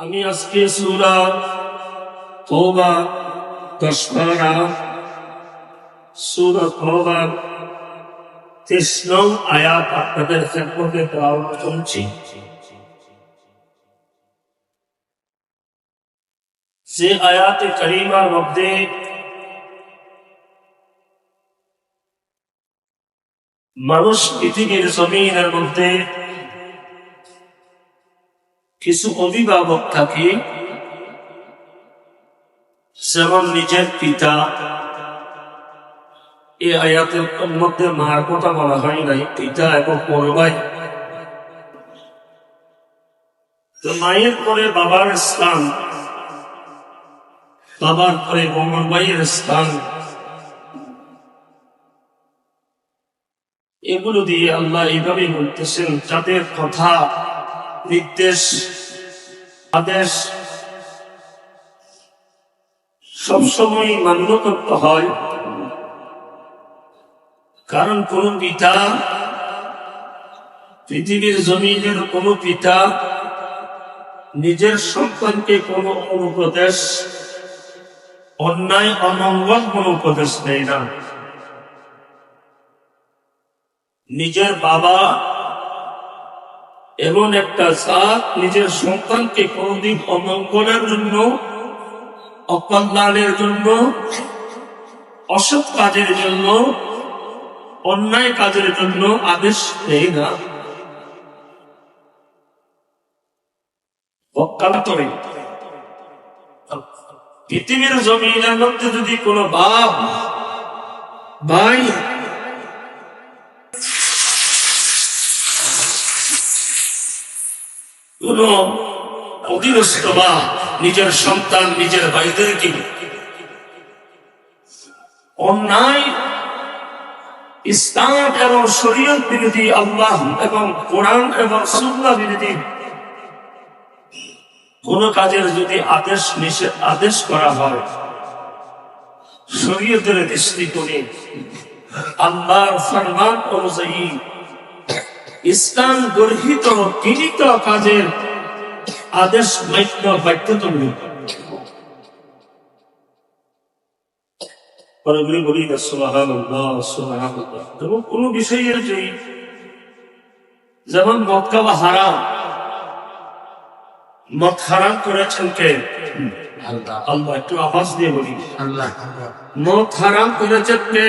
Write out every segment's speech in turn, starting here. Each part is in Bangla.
আমি আজকে সুরা তোবা দশ পারা, সুরা তোবার তেইশ নং আয়াত আপনাদের খেদমতে দেওয়া করছি। যে আয়াতে করিমার মধ্যে মানুষ পৃথিবীর জমিনের মধ্যে কিছু অভিভাবক থাকে, যেমন নিজের পিতা। এই আয়াতের মধ্যে মার কথা বলা হয় নাই, পিতা এবং বড় ভাই তো মায়ের পরে বাবার স্থান, বাবার পরে বড় ভাইয়ের স্থান। এগুলো দিয়ে আল্লাহ এইভাবে বলতেছেন, যাদের কথা নির্দেশ আদেশ সবসময় মান্য করতে হয়। কারণ কোন পিতা পৃথিবীর জমিনের কোন পিতা নিজের সন্তানকে কোন অনুপদেশ, অন্যায়, অমঙ্গল কোন উপদেশ দেয় না। নিজের বাবা এমন একটা জাত নিজের সন্তানকে কোনদিন অমঙ্গলের জন্য, অকল্যাণের জন্য, অসৎ কাজের জন্য, অন্যায় কাজের জন্য আদেশ দেয় না। পক্ষান্তরে পৃথিবীর জমিনের মধ্যে যদি কোনো বাপ, ভাই কোন অধীনস্থ বা নিজের সন্তান, নিজের ভাইদেরকে অন্যায়, ইসলাম এবং শরীয়ত বিরোধী আল্লাহ এবং কোরআন এবং সুন্না বিরোধী কোন কাজের যদি আদেশ নিষেধ আদেশ করা হয়, শরীয়তের দৃষ্টিকোণে আল্লাহর ফরমান অনুযায়ী ইসলাম গর্হিত গৃহীত কাজের আদেশ মান্য বাধ্যতামূলক পরগুলি বলি না সুবহানাল্লাহ সুবহানাল্লাহ। এবং কোন বিষয়ের যেমন হারাম মদ হারাম করেছেন কে? আল্লাহ। আল্লাহ একটু আওয়াজ দিয়ে বলি। আল্লাহ মদ হারাম করেছেন কে?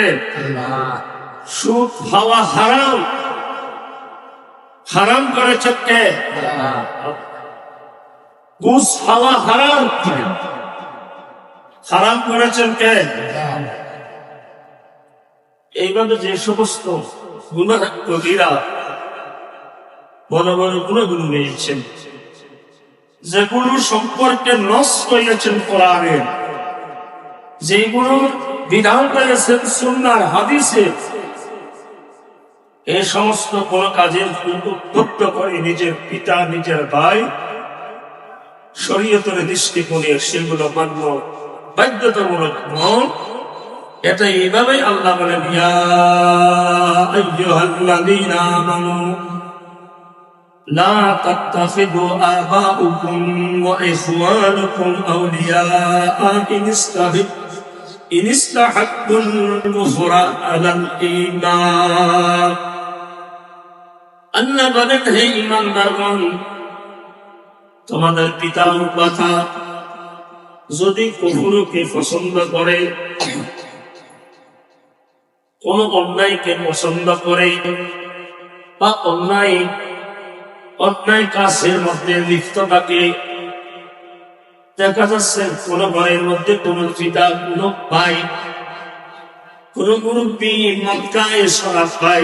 সুদ খাওয়া হারাম। হারাম করেছেন কে? ঘুষ খাওয়া হারাম। হারাম করেছেন কে? এইভাবে যে সমস্ত বড় বড় যেগুলো সম্পর্কে নষ্ট হয়েছেন কোরআনের যেগুলোর বিধান রয়েছেন সুন্নার হাদিসে এই সমস্ত কোন কাজের উদ্যুক্ত করে নিজের পিতা নিজের ভাই শরীয়তের দৃষ্টিকোণে সেগুলো মান্য বাধ্যতামূলক নয় এটা এইভাবে আল্লাহ বলেন ইয়া আইয়ুহাল্লাযীনা আমানু لا تتخذوا آباؤكم وإخوانكم أولياء إن استحبوا إن استحبوا الكفر على الإيمان তোমাদের পিতার কথা যদি কখনোকে পছন্দ করে, কোন অন্যায়কে পছন্দ করে, বা অন্যায় অন্যায় কাজের মধ্যে লিপ্ত থাকে, দেখা যাচ্ছে কোন ঘরের মধ্যে কোন পিতা, কোন ভাই, কোন মুরব্বী, মক্কায় সরাফ ভাই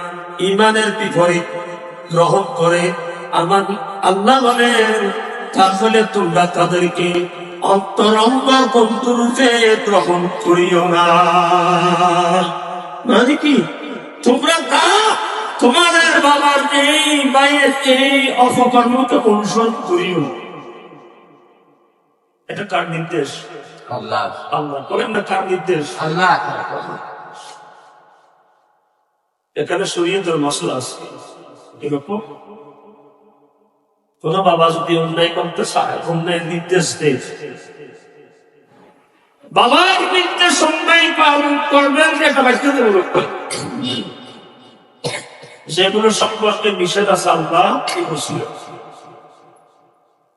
ঈমানের বিপরীত গ্রহণ করে আমার আল্লাহ বলেন তাহলে তোমরা তাদেরকে অন্তরঙ্গ বন্ধুরূপে গ্রহণ করিও না। মানে কি? তোমরা তা তোমাদের বাবার এই মায়ের এই অপকর্মকে অনুসরণ করিও এটা কার নির্দেশ? আল্লাহ। আল্লাহ। করেন না কার নির্দেশ? আল্লাহ। এখানে শরীয়তের মশলা আছে। এরকম কোন বাবা যদি অন্যায় করতে চায় অন্যায় নির্দেশ দেয়। বাবার নির্দেশ অন্যায় পালন করবেন এটা বাচ্চাদের মূলক যেগুলো সম্পর্কে নিষেধ আছে আল্লাহ বলছিল?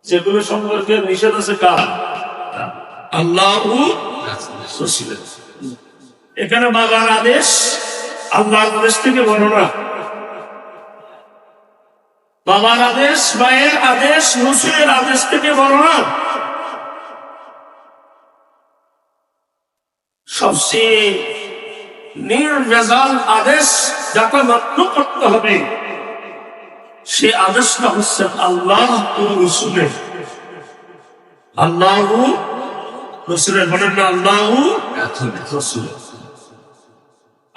যেগুলো সম্পর্কে নিষেধ আছে কার? আল্লাহ এখানে বাবার আদেশ আল্লাহর আদেশ থেকে বড় না। বাবার আদেশ, মায়ের আদেশ রসুলের আদেশ থেকে বড় না। সবচেয়ে নির্ভেজাল আদেশ যাকে মান্য করতে হবে, সে আদেশটা হচ্ছে আল্লাহ রসুলের। আল্লাহ রসুলের বলেন না আল্লাহ ও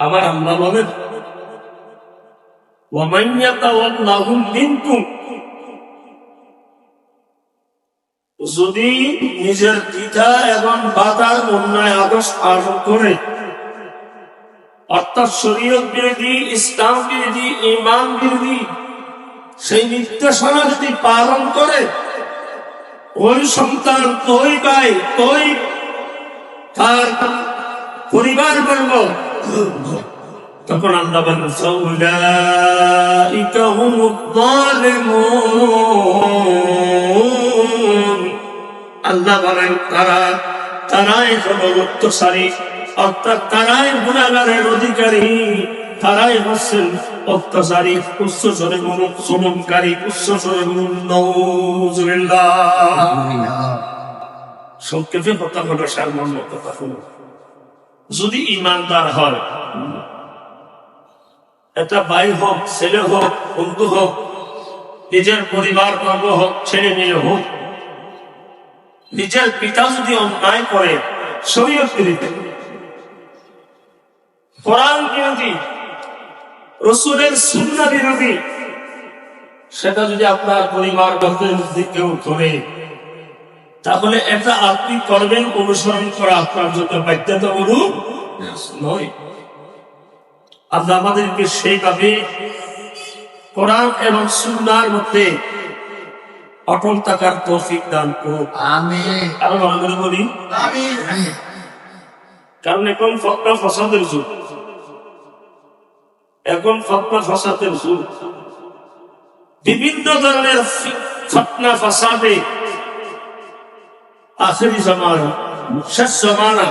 আবার আমরা বলে যদি নিজের পিতা এবং বাধার অন্যায় আদর্শ পালন করে, অর্থাৎ শরীয়ত বিরোধী, ইসলাম বিরোধী, ইমাম বিরোধী, সেই নির্দেশনা যদি পালন করে, ওই সন্তান তৈ পায় তৈ তার পরিবার বর্গ তখন আল্লাহ বলেন "ফাউলাইকা হুমুয যালিমুন।" আল্লাহ বলেন তারা তারাই হল অত্যাচারী অর্থাৎ তারাই গুণাগারের অধিকারী। তারাই হচ্ছেন অত্যাচারী উচ্চ স্বরে শ্রমণকারী উচ্চ স্বরে সংক্ষেপে কথা হলো সারমর্ম কথা হলো যদি ইমানদার হয়, এটা ভাই হোক, ছেলে হোক, বন্ধু হোক, নিজের পরিবার, বর্গ হোক, ছেলে মেয়ে হোক, নিজের পিতা যদি অন্যায় করে সেটা যদি আপনার পরিবার কেউ করে তাহলে এটা আপনি করবেন অনুসরণ করা আপনার জন্য বাধ্যতামূলক। নয়। আল্লাহ আমাদেরকে সেইভাবে কোরআন এবং সুন্নার মধ্যে অটল থাকার তৌফিক দান করুক। আমিন। আরও ভালো বলি কারণ এখন ফতনা ফসাদের যুগ। এখন ফতনা ফসাদের যুগ। বিভিন্ন ধরনের ফি- ফতনা ফসাদে জমানা, শেষ জমানা।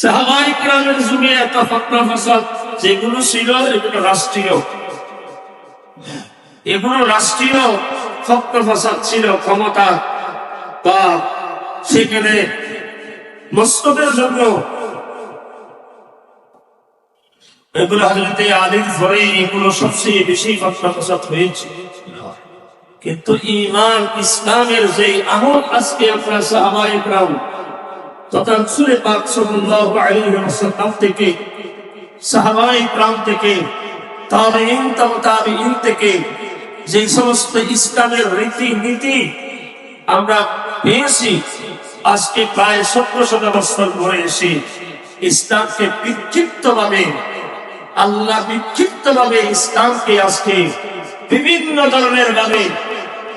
সাহাবাই ক্রামের যুগে ফসাদ, যেগুলো ছিল, এগুলো রাষ্ট্রীয়। এগুলো রাষ্ট্রীয় ফসাদ ছিল, ক্ষমতা বা সেখানে মস্তদের জন্য। এগুলো হাজরতে আলীর এগুলো সবচেয়ে বেশি ফতনা ফসাদ হয়েছে। কিন্তু ইমান ইসলামের যে আমল, আজকে আপনার সাহাবা ইকরাম, তথা সুরে পাক সাল্লাল্লাহু আলাইহি থেকে, সাহাবা ইকরাম থেকে, তাবেঈন তাও তাবেঈন থেকে যে সমস্ত ইসলামের রীতি নীতি আমরা পেয়েছি, আজকে প্রায় সতেরো শত বছর এসে ইসলামকে বিক্ষিপ্ত আল্লাহ বিক্ষিপ্ত ইসলামকে আজকে বিভিন্ন ধরনের ভাবে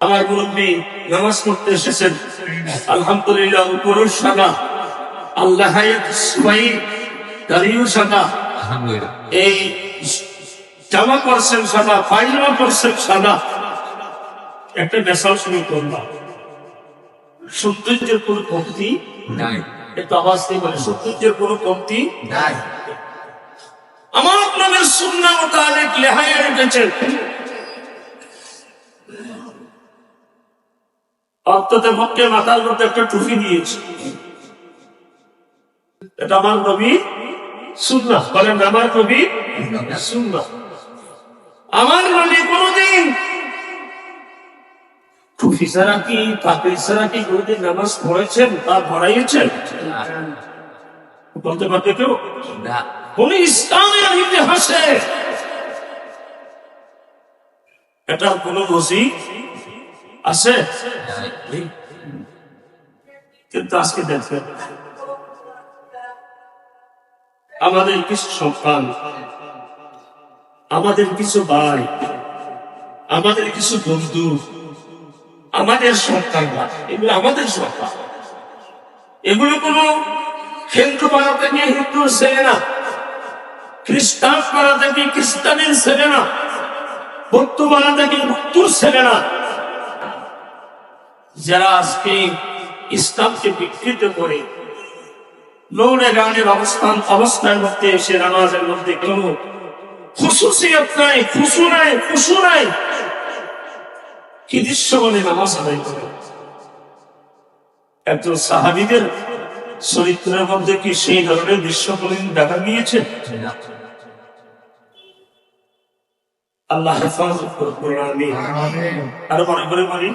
আমার মুরব্বী নামাজ পড়তে এসেছেন। আলহামদুলিল্লাহ উপরুষ সাদা আল্লাহ সবাই দাঁড়িয়েও সাদা এই জামা করছেন সাদা পায়জামা করছেন সাদা একটা মেশাল শুরু করলাম। সৌন্দর্যের কোনো কমতি নাই। একটু আওয়াজ দিয়ে বলে সৌন্দর্যের কোনো কমতি নাই। আমার নামের সুন্না মোতাবেক লেহাই রেখেছেন অন্তত পক্ষে মাথার মধ্যে একটা টুপি দিয়েছে। এটা আমার নবী সুন্না বলেন আমার নবী সুন্না আমার নবী কোনদিন টুপি ছাড়া কি পাপড়ি ছাড়া কি কোনদিন নামাজ পড়েছেন তা পড়াইয়েছেন? বলতে পারবে কেউ? না। কোন ইসলামের ইতিহাসে এটা কোন নজি আছে? কিন্তু আজকে দেখবেন আমাদের কিছু সন্তান আমাদের কিছু ভাই আমাদের কিছু বন্ধু আমাদের সন্তানরা এগুলো আমাদের সন্তান এগুলো কোনো হিন্দু পাড়া থেকে হিন্দু ছেলে না খ্রিস্টান পাড়া থেকে খ্রিস্টানের ছেলে না বৌদ্ধ পাড়া থেকে বৌদ্ধর ছেলে না যারা আজকে ইসলামকে বিকৃত করে নৌনে গানের অবস্থান অবস্থার মধ্যে এসে নামাজের মধ্যে কোন? খুশুসিয়ত নাই, খুশু নাই খুশু নাই। কি দৃশ্য বলে নামাজ আদায় করে? সাহাবিদের চরিত্রের মধ্যে কি সেই ধরনের দৃশ্য কোনদিন দেখা গিয়েছে? আল্লাহ আরও মনে করে বলি?